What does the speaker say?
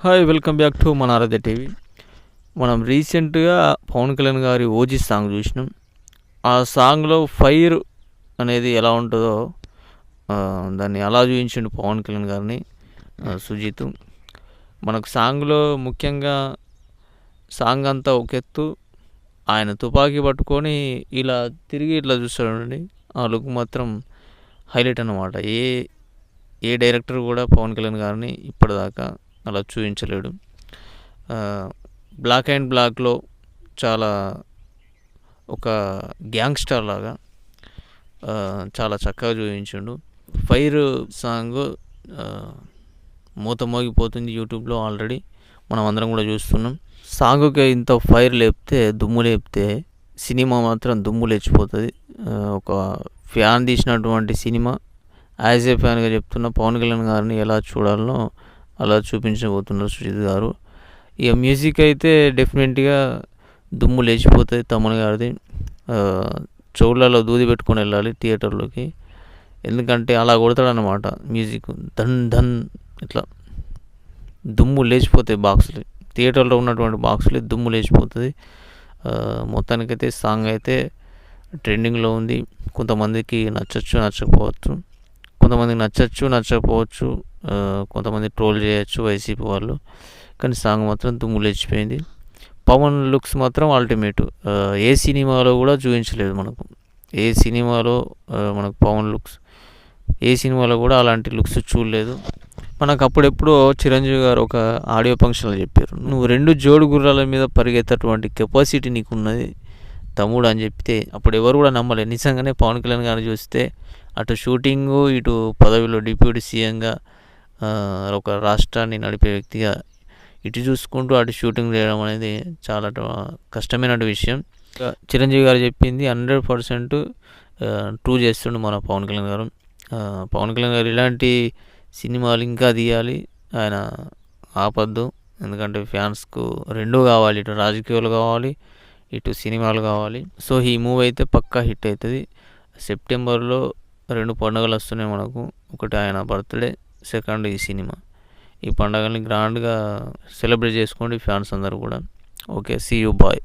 Hi welcome back to మన ఆరాధ్య TV మనం రీసెంట్గా పవన్ కళ్యాణ్ గారి ఓజీ సాంగ్ చూసినాం. ఆ సాంగ్లో ఫైర్ అనేది ఎలా ఉంటుందో దాన్ని అలా చూపించిండు పవన్ కళ్యాణ్ గారిని సుజిత్ సుజీత్. మనకు సాంగ్లో ముఖ్యంగా సాంగ్ అంతా ఒక ఎత్తు ఆయన తుపాకీ పట్టుకొని ఇలా తిరిగి ఇట్లా చూస్తాడండి. ఆ లుక్ మాత్రం హైలైట్ అన్నమాట. ఏ ఏ డైరెక్టర్ కూడా పవన్ కళ్యాణ్ గారిని ఇప్పటిదాకా అలా చూపించలేడు బ్లాక్ అండ్ బ్లాక్లో చాలా ఒక గ్యాంగ్స్టర్ లాగా చాలా చక్కగా చూపించిండు ఫైర్ సాంగ్ మూత మోగిపోతుంది యూట్యూబ్లో ఆల్రెడీ. మనం అందరం కూడా చూస్తున్నాం. సాంగ్కి ఇంత ఫైర్ లేపితే దుమ్ము లేపితే సినిమా మాత్రం దుమ్ము లేచిపోతుంది. ఒక ఫ్యాన్ తీసినటువంటి సినిమా. యాజ్ ఏ ఫ్యాన్గా చెప్తున్న పవన్ కళ్యాణ్ గారిని ఎలా చూడాలనో అలా చూపించబోతున్నారు సుజిత్ గారు. ఇక మ్యూజిక్ అయితే డెఫినెట్గా దుమ్ము లేచిపోతుంది తమన్ గారిది. చెవులలో దూది పెట్టుకొని వెళ్ళాలి థియేటర్లోకి ఎందుకంటే అలా కొడతాడనమాట మ్యూజిక్ ధన్ ధన్ ఇట్లా దుమ్ము లేచిపోతాయి బాక్సులు థియేటర్లో ఉన్నటువంటి బాక్సులు దుమ్ము లేచిపోతుంది మొత్తానికైతే సాంగ్ అయితే ట్రెండింగ్లో ఉంది. కొంతమందికి నచ్చచ్చు నచ్చకపోవచ్చు. కొంతమందికి నచ్చచ్చు నచ్చకపోవచ్చు. కొంతమంది ట్రోల్ చేయొచ్చు వైసీపీ వాళ్ళు. కానీ సాంగ్ మాత్రం దుమ్ము లేచిపోయింది. పవన్ లుక్స్ మాత్రం అల్టిమేట్. ఏ సినిమాలో కూడా చూపించలేదు మనకు. ఏ సినిమాలో మనకు పవన్ లుక్స్. ఏ సినిమాలో కూడా అలాంటి లుక్స్ చూడలేదు. మనకు అప్పుడెప్పుడో చిరంజీవి గారు ఒక ఆడియో ఫంక్షన్లో చెప్పారు. నువ్వు రెండు జోడు గుర్రాల మీద పరిగెత్తటువంటి కెపాసిటీ నీకు ఉన్నది తమ్ముడు అని చెప్తే అప్పుడు ఎవరు కూడా నమ్మలేదు. నిజంగానే పవన్ కళ్యాణ్ గారిని చూస్తే అటు షూటింగు ఇటు పదవిలో డిప్యూటీ సీఎంగా ఒక రాష్ట్రాన్ని నడిపే వ్యక్తిగా ఇటు చూసుకుంటూ అటు షూటింగ్ చేయడం అనేది చాలా కష్టమైన విషయం. చిరంజీవి గారు చెప్పింది హండ్రెడ్ పర్సెంట్ ట్రూ చేస్తుండు మన పవన్ కళ్యాణ్ గారు. పవన్ కళ్యాణ్ గారు ఇలాంటి సినిమాలు ఇంకా తీయాలి. ఆయన ఆపద్దు. ఎందుకంటే ఫ్యాన్స్కు రెండు కావాలి. ఇటు రాజకీయాలు కావాలి ఇటు సినిమాలు కావాలి. సో ఈ మూవీ అయితే పక్కా హిట్ అవుతుంది. సెప్టెంబర్లో రెండు పండుగలు వస్తున్నాయి మనకు. ఒకటి ఆయన బర్త్డే సెకండ్ ఈ సినిమా. ఈ పండుగల్ని గ్రాండ్గా సెలబ్రేట్ చేసుకోండి ఫ్యాన్స్ అందరూ కూడా. Okay see you bye